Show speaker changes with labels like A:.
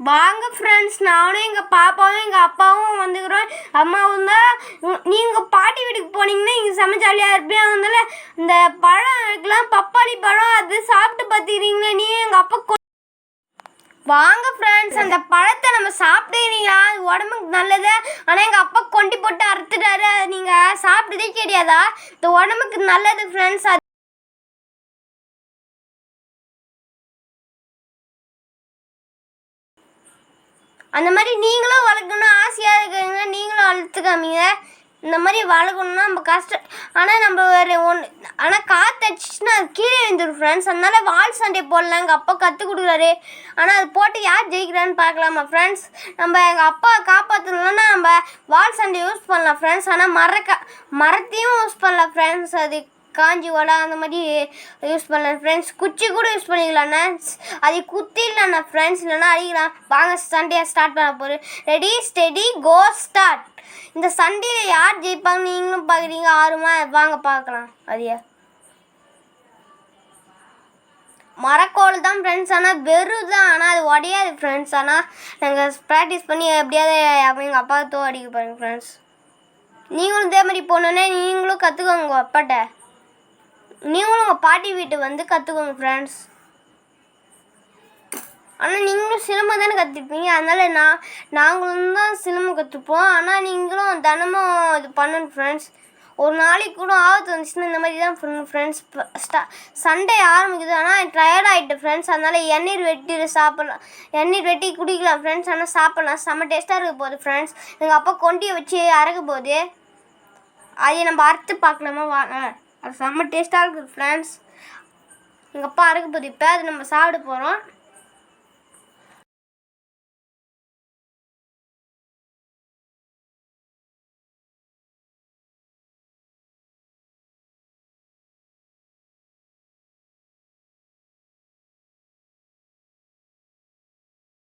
A: வாங்க ஃப்ரெண்ட்ஸ் நானும் எங்கள் பாப்பாவும் எங்கள் அப்பாவும் வந்துக்கிறோம். அம்மாவும் தான் நீங்கள் பாட்டி வீட்டுக்கு போனீங்கன்னா இங்கே செம்ம ஜாலியாக இருப்பீங்க அதனால இந்த பழம் இருக்கலாம் பப்பாளி பழம் அது சாப்பிட்டு பார்த்துக்கிறீங்களே நீ எங்கள் அப்பா கொ- வாங்க ஃப்ரெண்ட்ஸ் அந்த பழத்தை நம்ம சாப்பிட்டுக்கிறீங்களா அது உடம்புக்கு நல்லது. ஆனால் எங்கள் அப்பா கொண்டி போட்டு அறுத்துட்டாரு. அது நீங்கள் சாப்பிட்டதே கிடையாதா இந்த உடம்புக்கு நல்லது ஃப்ரெண்ட்ஸ் அது அந்த மாதிரி நீங்களும் வளர்க்கணும் ஆசையாக இருக்கிறீங்க நீங்களும் வளர்த்துக்காமீங்க. இந்த மாதிரி வளர்க்கணும்னா நம்ம கஷ்டம். ஆனால் நம்ம வேறு ஒன்று ஆனால் காற்று அடிச்சிச்சுன்னா அது கீழே எழுந்துடும் ஃப்ரெண்ட்ஸ் அதனால வால் சண்டை போடலாம் எங்கள் அப்பா கற்றுக் கொடுக்குறாரு. ஆனால் அது போட்டு யார் ஜெயிக்கிறான்னு பார்க்கலாமா ஃப்ரெண்ட்ஸ் நம்ம எங்கள் அப்பா காப்பாற்றணும்னா நம்ம வால் சண்டை யூஸ் பண்ணலாம் ஃப்ரெண்ட்ஸ் ஆனால் மரக்க மரத்தையும் யூஸ் பண்ணலாம் ஃப்ரெண்ட்ஸ் அது காஞ்சி வடை அந்த மாதிரி யூஸ் பண்ணலாம் ஃப்ரெண்ட்ஸ் குச்சி கூட யூஸ் பண்ணிக்கலாம்ண்ணா அதை குத்திடலாம்ண்ணா ஃப்ரெண்ட்ஸ் இல்லைன்னா அடிக்கலாம். வாங்க சண்டையாக ஸ்டார்ட் பண்ண போகிறேன் ரெடி ஸ்டெடி கோ ஸ்டார்ட் இந்த சண்டையில் யார் ஜெயிப்பாங்க நீங்களும் பார்க்குறீங்க ஆர்வமா வாங்க பார்க்கலாம். அதைய. மரக்கோல் தான் ஃப்ரெண்ட்ஸ் ஆனால் வெறும் தான். ஆனால் அது உடையாது ஃப்ரெண்ட்ஸ் ஆனால் நாங்கள் ப்ராக்டிஸ் பண்ணி எப்படியாவது எங்கள் அப்பா தோ அடிக்க பாருங்க ஃப்ரெண்ட்ஸ் நீங்களும் இதே மாதிரி போனோன்னே நீங்களும் கற்றுக்கோங்க உங்கள் அப்பாட்ட. நீங்களும் உங்கள் பாட்டி வீட்டு வந்து கற்றுக்கோங்க ஃப்ரெண்ட்ஸ் ஆனால் நீங்களும் சிலம்பம் தானே கற்றுப்பீங்க அதனால் நான் நாங்களும் தான் சிலம்பம் கற்றுப்போம் ஆனால் நீங்களும் தினமும் இது பண்ணணும் ஃப்ரெண்ட்ஸ் ஒரு நாளைக்கு கூட ஆபத்து வந்துச்சுன்னா இந்த மாதிரி தான் பண்ணணும் ஃப்ரெண்ட்ஸ் ஸ்டா சண்டே ஆரம்பிக்குது. ஆனால் டயர்ட் ஃப்ரெண்ட்ஸ் அதனால் எண்ணீர் வெட்டி சாப்பிட்லாம். எண்ணீர் வெட்டி குடிக்கலாம் ஃப்ரெண்ட்ஸ் ஆனால் சாப்பிட்லாம். செம்ம டேஸ்ட்டாக இருக்க போகுது ஃப்ரெண்ட்ஸ் எங்கள் அப்பா கொண்டியை வச்சு அறக்க போகுது. அதை நம்ம அறுத்து பார்க்கலாமா? வாங்க அது செம்ம டேஸ்ட்டாக இருக்குது ஃப்ரெண்ட்ஸ் எங்கள் அப்பா அரைக்க போது இப்போ அது நம்ம சாப்பிட போகிறோம்